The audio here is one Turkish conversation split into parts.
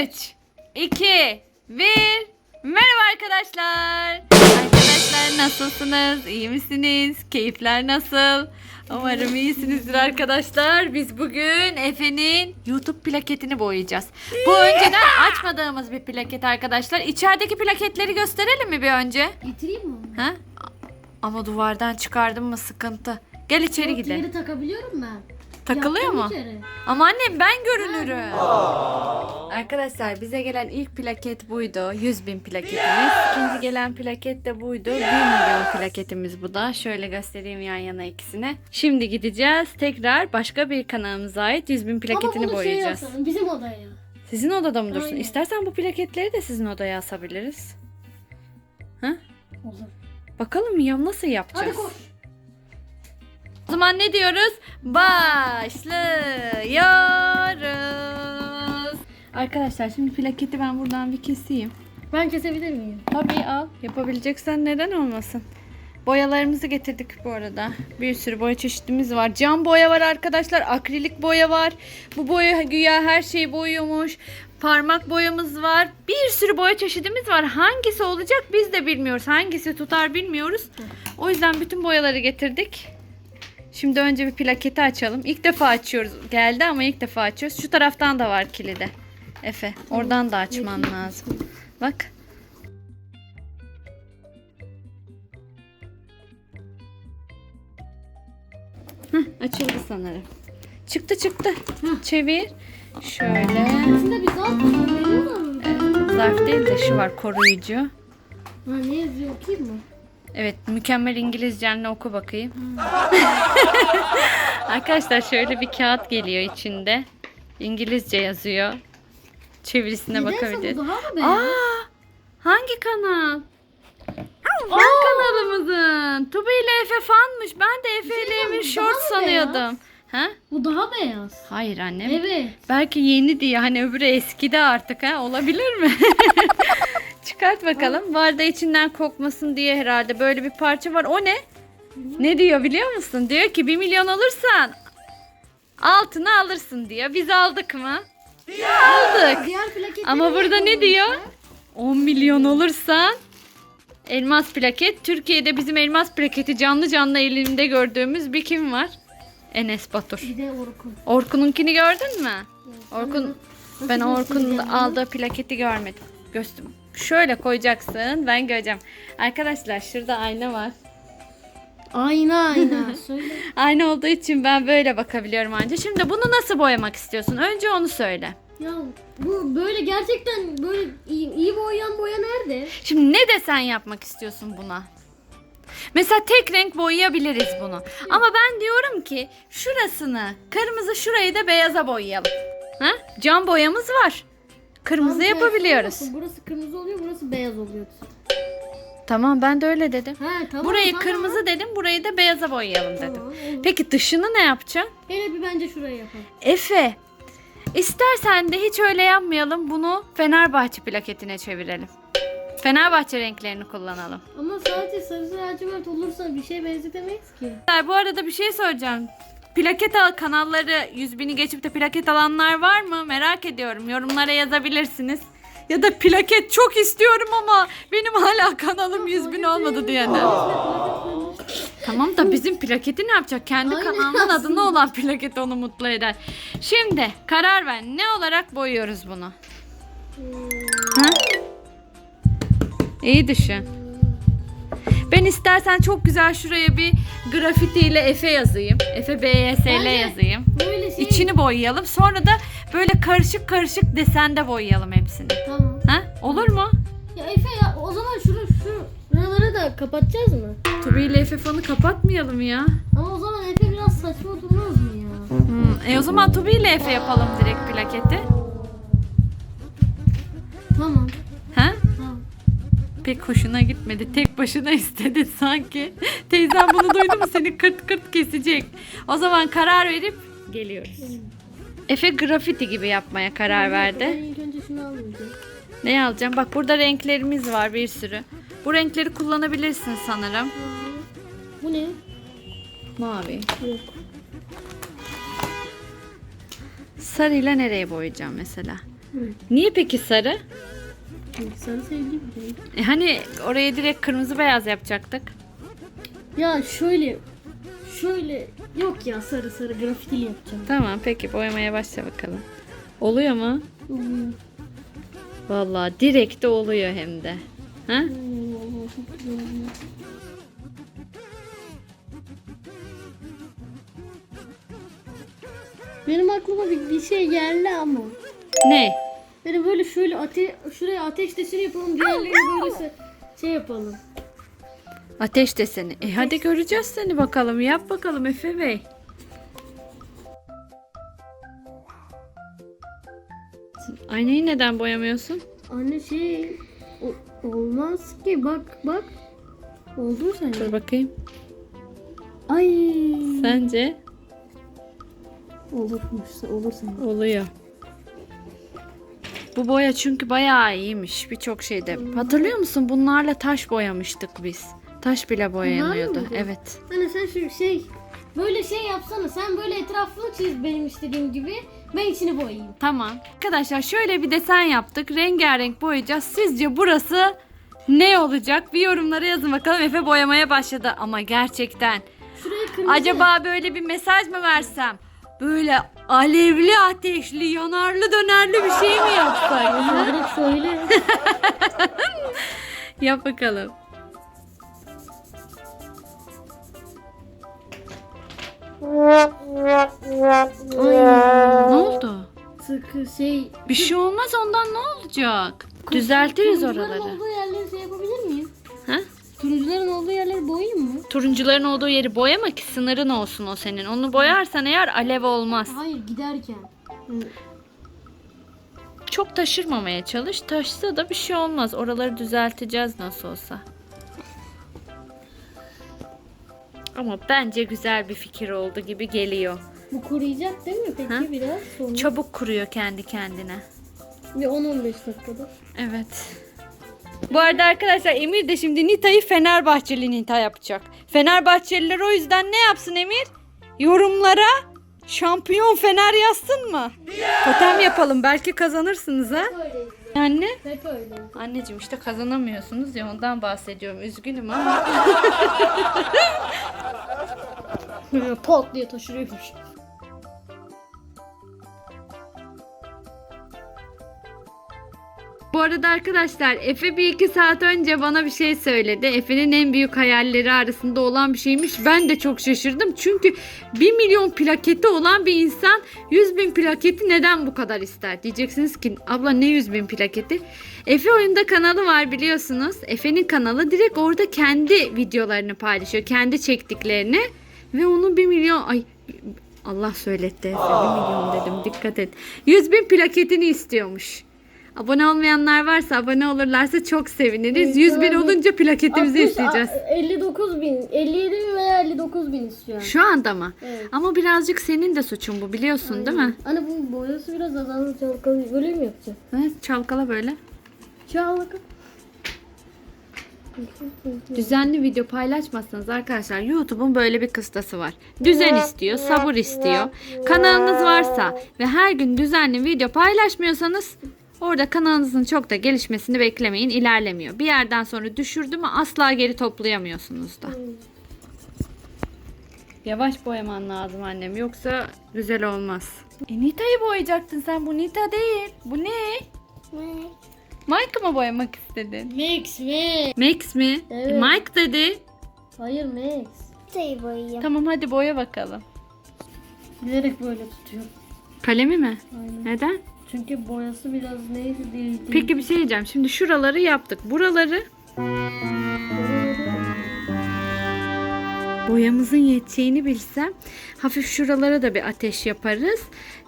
3, 2, 1. Merhaba arkadaşlar. Arkadaşlar nasılsınız? İyi misiniz? Keyifler nasıl? Umarım iyisinizdir arkadaşlar. Biz bugün Efe'nin YouTube plaketini boyayacağız. Bu önceden açmadığımız bir plaket arkadaşlar. İçerideki plaketleri gösterelim mi bir önce? Getireyim mi? onu? Ha? Ama duvardan çıkardım mı sıkıntı. Gel içeri gidelim. Diğeri takabiliyorum ben. Takılıyor Yaptım mu? bir kere. Ama annem ben görünürüm. Arkadaşlar bize gelen ilk plaket buydu. 100 bin plaketimiz. İkinci gelen plaket de buydu. 1 milyon plaketimiz bu da. Şöyle göstereyim yan yana ikisini. Şimdi gideceğiz. Tekrar başka bir kanalımıza ait 100 bin plaketini Ama bunu şey boyayacağız. yapalım, bizim odaya. Sizin odada mı dursun? Aynen. İstersen bu plaketleri de sizin odaya asabiliriz. Ha? Olur. Bakalım ya nasıl Hadi yapacağız? koş. O zaman ne diyoruz? Başlıyoruz. Arkadaşlar şimdi plaketi ben buradan bir keseyim. Ben kesebilir miyim? Tabii al. Yapabileceksen neden olmasın? Boyalarımızı getirdik bu arada. Bir sürü boya çeşitimiz var. Cam boya var arkadaşlar. Akrilik boya var. Bu boya güya her şeyi boyuyormuş. Parmak boyamız var. Bir sürü boya çeşidimiz var. Hangisi olacak biz de bilmiyoruz. Hangisi tutar bilmiyoruz. O yüzden bütün boyaları getirdik. Şimdi önce bir plaketi açalım. İlk defa açıyoruz. Geldi ama ilk defa açıyoruz. Şu taraftan da var kilidi. Efe, oradan da açman lazım. Bak. Hah, açıldı sanırım. Çıktı çıktı. Çevir. Şöyle. İçinde bir zarf mı? Zarf değil de şu var koruyucu. Ha ne yazıyor okuyayım mı? Evet mükemmel İngilizcenle oku bakayım. Arkadaşlar şöyle bir kağıt geliyor içinde. İngilizce yazıyor. Çevirisine Nedense bakabiliriz. bu daha mı beyaz? Aa, hangi kanal? Fan kanalımızın. Tubi ile Efe fanmış. Ben de Efe ile diyeceğim, short mı sanıyordum. Ha? Bu daha beyaz. Hayır annem. Evet. Belki yeni diye hani öbürü eskidi artık ha olabilir mi? Çıkart bakalım. Var da içinden kokmasın diye herhalde böyle bir parça var. O ne? Ne diyor biliyor musun? Diyor ki 1 milyon olursan altını alırsın diyor. Biz aldık mı? Aldık. Diğer plaketleri Ama burada ne koymuşlar? diyor? 10 milyon olursan elmas plaket. Türkiye'de bizim elmas plaketi canlı canlı elimde gördüğümüz bir kim var? Enes Batur. Bir de Orkun. Orkun'unkini gördün mü? Orkun ben Orkun'un aldığı plaketi görmedim. Göster. Şöyle koyacaksın. Ben göreceğim. Arkadaşlar şurada ayna var. Ayna ayna. Söyle. Ayna olduğu için ben böyle bakabiliyorum anca. Şimdi bunu nasıl boyamak istiyorsun? Önce onu söyle. Ya bu böyle gerçekten böyle iyi, iyi boyayan boya nerede? Şimdi ne desen yapmak istiyorsun buna? Mesela tek renk boyayabiliriz bunu. Ama ben diyorum ki şurasını kırmızı şurayı da beyaza boyayalım. Ha? Cam boyamız var. Kırmızı Tam tersi yapabiliyoruz. olmasın. Burası kırmızı oluyor, burası beyaz oluyor. Tamam ben de öyle dedim. Ha tamam. Burayı tamam. kırmızı dedim, burayı da beyaza boyayalım dedim. Tamam, olur. Peki dışını ne yapacaksın? Hele bir bence şuraya yapalım. Efe, istersen de hiç öyle yapmayalım. Bunu Fenerbahçe plaketine çevirelim. Fenerbahçe renklerini kullanalım. Ama sadece sarı lacivert olursa bir şey benzetemeyiz ki. Bu arada bir şey soracağım. Plaket al kanalları 100 bini geçip de plaket alanlar var mı? Merak ediyorum. Yorumlara yazabilirsiniz. Ya da plaket çok istiyorum ama benim hala kanalım 100 bin olmadı diyenler. Tamam da bizim plaketi ne yapacak? Kendi Aynen kanalının adına olan plaket onu mutlu eder. Şimdi karar ver. Ne olarak boyuyoruz bunu? Ha? İyi düşün. Ben istersen çok güzel şuraya bir grafitiyle Efe yazayım. Efe BYSL Bence- yazayım. Böyle şey. İçini boyayalım. Sonra da böyle karışık karışık desende boyayalım hepsini. Tamam. Ha? Olur mu? Ya Efe ya o zaman şunu şu buraları da kapatacağız mı? Tubi ile Efe fanı kapatmayalım ya. Ama o zaman Efe biraz saçma durmaz mı ya? Hmm, E o zaman Tubi ile Efe yapalım direkt plaketi. Tamam. Pek hoşuna gitmedi. Tek başına istedi sanki. Teyzem bunu duydu mu seni kırt kırt kesecek. O zaman karar verip geliyoruz. Efe grafiti gibi yapmaya karar verdi. ilk önce şunu almayacağım. Ne alacağım? Bak burada renklerimiz var bir sürü. Bu renkleri kullanabilirsin sanırım. Bu ne? Mavi. Yok. Sarıyla nereye boyayacağım mesela? Niye peki sarı? Sarı sevdiğim renk. E hani oraya direkt kırmızı beyaz yapacaktık. Ya şöyle şöyle yok ya sarı sarı grafitili yapacağım. Tamam peki boyamaya başla bakalım. Oluyor mu? Hmm. Vallahi direkt de oluyor hem de. Ha? Benim aklıma bir, bir şey geldi ama. Ne? Böyle böyle şöyle ate şuraya ateş deseni yapalım. Diğerlerini böyle şey yapalım. Ateş deseni. E hadi göreceğiz seni bakalım. Yap bakalım Efe Bey. Aynayı neden boyamıyorsun? Anne şey o- olmaz ki bak bak. Oldu sen. Dur bakayım. Ay. Sence? Olurmuş olur sen. Oluyor. Bu boya çünkü bayağı iyiymiş birçok şeyde. Hatırlıyor musun? Bunlarla taş boyamıştık biz. Taş bile boyanıyordu. Evet. Anne sen şu şey böyle şey yapsana. Sen böyle etrafını çiz benim istediğim gibi. Ben içini boyayayım. Tamam. Arkadaşlar şöyle bir desen yaptık. Rengarenk boyayacağız. Sizce burası ne olacak? Bir yorumlara yazın bakalım. Efe boyamaya başladı ama gerçekten. Şuraya kırmızı. Acaba böyle bir mesaj mı versem? Böyle alevli, ateşli, yanarlı, dönerli bir şey mi? Anne direkt söyle. Yap bakalım. Ne oldu? Sıkı şey. Bir şey olmaz ondan ne olacak? Düzeltiriz Turuncuların oraları. olduğu yerleri şey yapabilir miyim? Ha? Turuncuların olduğu yerleri boyayayım mı? Turuncuların olduğu yeri boyama ki sınırın olsun o senin. Onu boyarsan eğer alev olmaz. Hayır giderken. Hı. Çok taşırmamaya çalış. Taşsa da bir şey olmaz. Oraları düzelteceğiz nasıl olsa. Ama bence güzel bir fikir oldu gibi geliyor. Bu kuruyacak değil mi peki Ha? biraz sonra? Çabuk kuruyor kendi kendine. Bir 10-15 dakikada. Evet. Bu arada arkadaşlar Emir de şimdi Nita'yı Fenerbahçeli Nita yapacak. Fenerbahçeliler o yüzden ne yapsın Emir? Yorumlara şampiyon Fener yazsın mı? Totem yapalım belki kazanırsınız ha. Anne? Anneciğim işte kazanamıyorsunuz ya ondan bahsediyorum. Üzgünüm ama. Pot diye taşırıyormuş. Bu arada arkadaşlar Efe bir iki saat önce bana bir şey söyledi. Efe'nin en büyük hayalleri arasında olan bir şeymiş. Ben de çok şaşırdım. Çünkü 1 milyon plaketi olan bir insan 100 bin plaketi neden bu kadar ister? Diyeceksiniz ki abla ne 100 bin plaketi? Efe oyunda kanalı var biliyorsunuz. Efe'nin kanalı direkt orada kendi videolarını paylaşıyor. Kendi çektiklerini. Ve onun 1 milyon... Ay Allah söyletti Efe 1 milyon dedim dikkat et. 100 bin plaketini istiyormuş. Abone olmayanlar varsa abone olurlarsa çok seviniriz. 100 bin olunca plaketimizi 60, isteyeceğiz. a- 59 bin. 57 bin veya 59 bin istiyor. Şu anda mı? Evet. Ama birazcık senin de suçun bu biliyorsun değil mi? Anne bu boyası biraz azaldı. Çalkalı. Böyle mi yapacağım? Evet, çalkala böyle. Çalkala. Düzenli video paylaşmazsanız arkadaşlar YouTube'un böyle bir kıstası var. Düzen istiyor, sabır istiyor. Kanalınız varsa ve her gün düzenli video paylaşmıyorsanız orada kanalınızın çok da gelişmesini beklemeyin, ilerlemiyor. Bir yerden sonra düşürdü mü asla geri toplayamıyorsunuz da. Yavaş boyaman lazım annem yoksa güzel olmaz. E, Nita'yı boyayacaktın sen bu Nita değil. Bu ne? Mike'ı mı boyamak istedin? Max, Max. Max mi? E, Evet. Mike dedi. Hayır Max. Şey boyayayım. Tamam hadi boya bakalım. Bilerek böyle tutuyor. Kalemi mi? Aynen. Neden? Çünkü boyası biraz neydi değil. değil. Peki bir şey diyeceğim. Şimdi şuraları yaptık. Buraları boyamızın yeteceğini bilsem hafif şuralara da bir ateş yaparız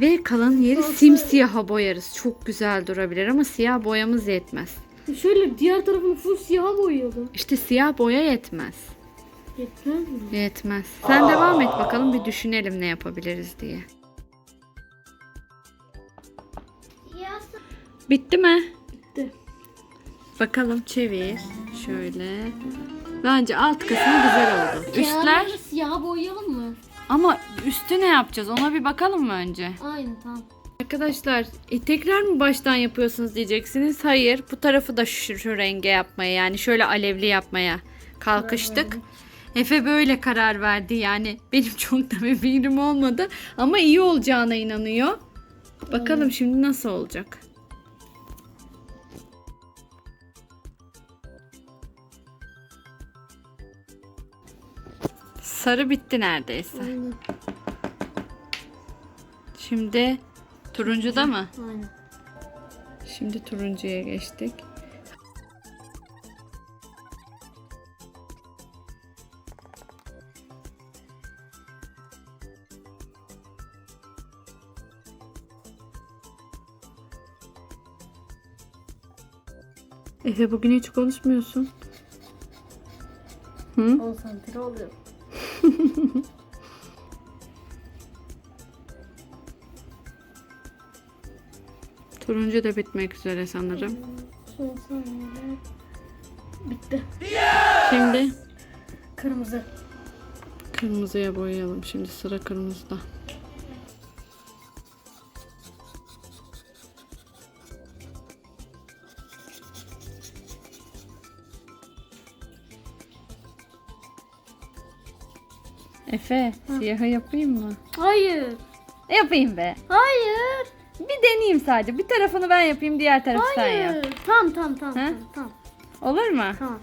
ve kalan yeri Olsa- simsiyaha boyarız. Çok güzel durabilir ama siyah boyamız yetmez. Şöyle diğer tarafını full siyaha boyuyordu. İşte siyah boya yetmez. Yetmez mi? Yetmez. Sen devam et bakalım bir düşünelim ne yapabiliriz diye. Bitti mi? Bitti. Bakalım çevir. Şöyle. Bence alt kısmı güzel oldu. Üstler Kenarları siyaha boyayalım mı? ama üstü ne yapacağız? Ona bir bakalım mı önce? Aynen tamam. Arkadaşlar e, tekrar mı baştan yapıyorsunuz diyeceksiniz. Hayır bu tarafı da şu, şu renge yapmaya yani şöyle alevli yapmaya kalkıştık. Efe böyle karar verdi yani benim çok da bir fikrim olmadı ama iyi olacağına inanıyor. Bakalım şimdi nasıl olacak. Sarı bitti neredeyse. Aynen. Şimdi turuncuda mı? Aynen. Şimdi turuncuya geçtik. Efe bugün hiç konuşmuyorsun. Hı? Konsantre oluyor. Turuncu da bitmek üzere sanırım. Bitti. Şimdi Kırmızı. kırmızıya boyayalım. Şimdi sıra kırmızıda. Efe, siyahı yapayım mı? Hayır. Yapayım be. Hayır. Bir deneyeyim sadece. Bir tarafını ben yapayım, diğer tarafı sen yap. Hayır. Tamam tamam tamam. He? Tamam. Olur mu? Tamam.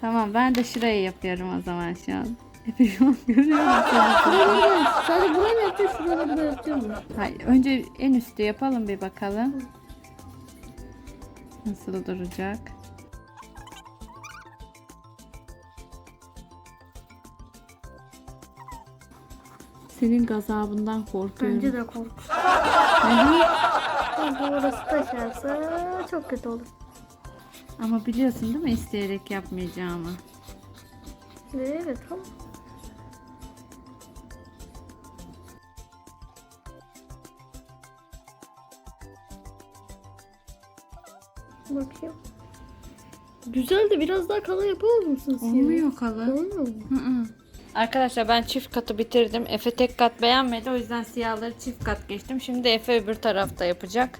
Tamam, ben de şurayı yapıyorum o zaman şu an. Efe şu an görüyor musun? Hayır. Sadece burayı mı yapacağız? Şuraları da yapacağım mı? Hayır, önce en üstü yapalım bir bakalım. Nasıl duracak? Senin gazabından korkuyorum. Bence de kork. Hı hı. Çünkü orası taşarsa çok kötü olur. Ama biliyorsun değil mi isteyerek yapmayacağımı? Evet tamam. Bakayım. Güzel de biraz daha kalın yapamaz mısın? Olmuyor kalın. Olmuyor mu? Hı hı. Arkadaşlar ben çift katı bitirdim. Efe tek kat beğenmedi. O yüzden siyahları çift kat geçtim. Şimdi Efe öbür tarafta yapacak.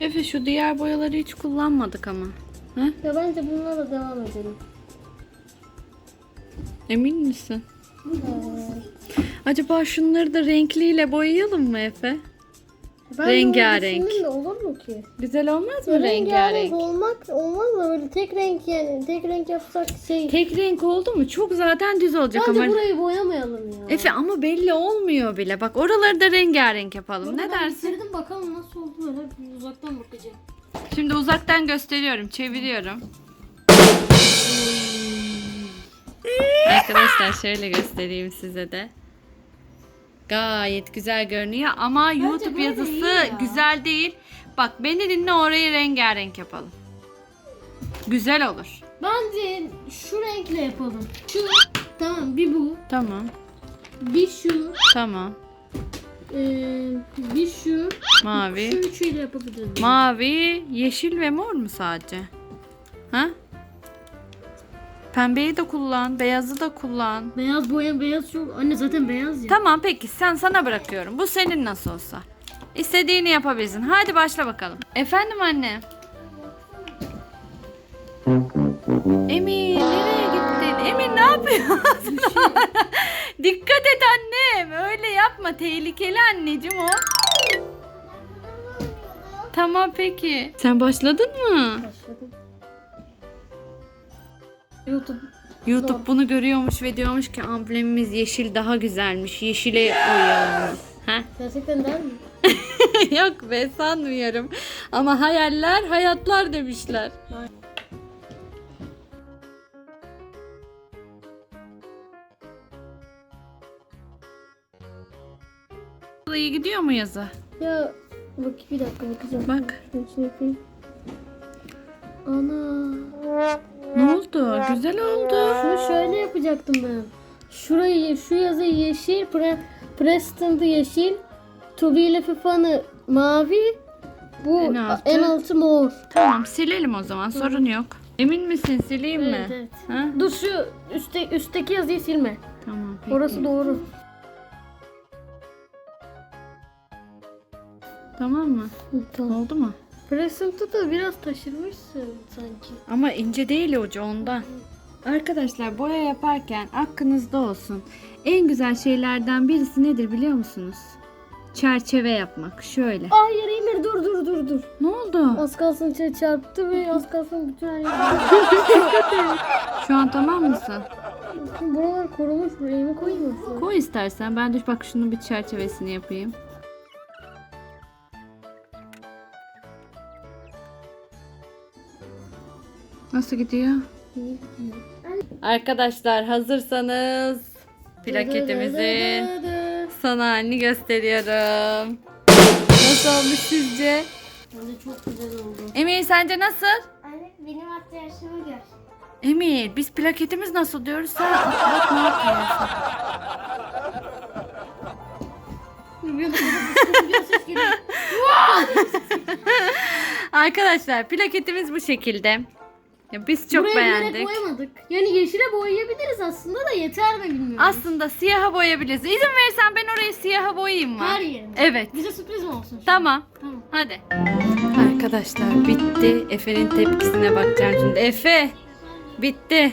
Efe şu diğer boyaları hiç kullanmadık ama. Hı? Ya bence bunlarla devam edelim. Emin misin? Acaba şunları da renkliyle boyayalım mı Efe? Ben Rengarenk. de de olur mu ki? Güzel olmaz mı Rengarenk rengarenk? olmak olmaz mı? Böyle tek renk yani tek renk yapsak şey. Tek renk oldu mu çok zaten düz olacak Bence ama. burayı boyamayalım ya. Efe ama belli olmuyor bile. Bak oraları da rengarenk yapalım. Ne Ben dersin? bitirdim bakalım nasıl oldu böyle bir uzaktan bakacağım. Şimdi uzaktan gösteriyorum, çeviriyorum. Arkadaşlar şöyle göstereyim size de. Gayet güzel görünüyor ama YouTube böyle yazısı ya. güzel değil. Bak beni dinle orayı rengarenk yapalım. Güzel olur. Bence şu renkle yapalım. Şu tamam bir bu, Tamam. bir şu, Tamam. eee, bir şu, şu Mavi. üçüyle yapabiliriz. Mavi, yeşil ve mor mu sadece? Ha? Pembeyi de kullan, beyazı da kullan. beyaz boya beyaz çok. Anne zaten beyaz ya. Tamam peki sen sana bırakıyorum. Bu senin nasıl olsa. İstediğini yapabilirsin. Hadi başla bakalım. Efendim anne. Emin nereye gittin? Emin ne yapıyorsun? Dikkat et annem. Öyle yapma. Tehlikeli anneciğim o. Tamam peki. Sen başladın mı? Başladım. YouTube. YouTube bunu görüyormuş ve diyormuş ki amblemimiz yeşil daha güzelmiş. Yeşile uyalım. Ha? Gerçekten der mi? Yok be sanmıyorum. Ama hayaller hayatlar demişler. İyi gidiyor mu yazı? Ya bak bir dakika bakacağım. Bak. Şunu yapayım. Ana. Ne oldu? Güzel oldu. Şunu şöyle yapacaktım ben. Şurayı, şu yazı yeşil, pre, Preston'da yeşil, Toby ile Fifa'nı mavi, bu En altı. en altı mor. Tamam silelim o zaman sorun yok. Emin misin sileyim mi? Evet, evet. Ha? Dur şu üstte, üstteki yazıyı silme. Tamam peki. Orası doğru. Tamam mı? Tamam. Oldu mu? Present'ı da biraz taşırmışsın sanki. Ama ince değil ucu ondan. Arkadaşlar boya yaparken aklınızda olsun. En güzel şeylerden birisi nedir biliyor musunuz? Çerçeve yapmak. Şöyle. Hayır Emir dur dur dur dur. Ne oldu? Az kalsın içine çarptı ve az kalsın bütün her yer. Şu an tamam mısın? Buralar korumuş buraya mı şuraya? Koy istersen. Ben de bak şunun bir çerçevesini yapayım. Nasıl gidiyor? Arkadaşlar hazırsanız plaketimizin son halini gösteriyorum. Nasıl olmuş sizce? Bence çok güzel oldu. Emir sence nasıl? Anne benim arkadaşımı gör. Emir biz plaketimiz nasıl diyoruz sen bak ne yapıyorsun? Arkadaşlar plaketimiz bu şekilde. Ya biz çok Buraya beğendik. bilerek boyamadık. Yani yeşile boyayabiliriz aslında da yeter mi bilmiyorum. Aslında siyaha boyayabiliriz. İzin verirsen ben orayı siyaha boyayayım mı? Her yerini. Evet. Bize sürpriz mi olsun? şimdi? Tamam. Tamam. Hadi. Arkadaşlar bitti. Efe'nin tepkisine bakacağım şimdi. Efe. Bitti.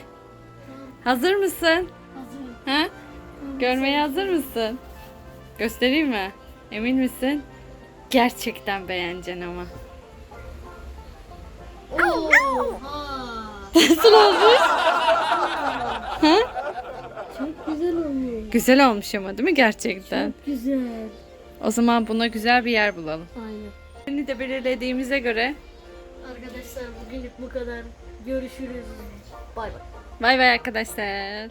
Hazır mısın? Hazırım. Ha? Görmeye hazır mısın? Göstereyim mi? Emin misin? Gerçekten beğeneceksin ama. Nasıl olmuş? Ha? Çok güzel olmuş. Güzel olmuş ama değil mi gerçekten? Çok güzel. O zaman buna güzel bir yer bulalım. Aynen. Seni de belirlediğimize göre Arkadaşlar bugünlük bu kadar. Görüşürüz. Bay bay. bay bay arkadaşlar.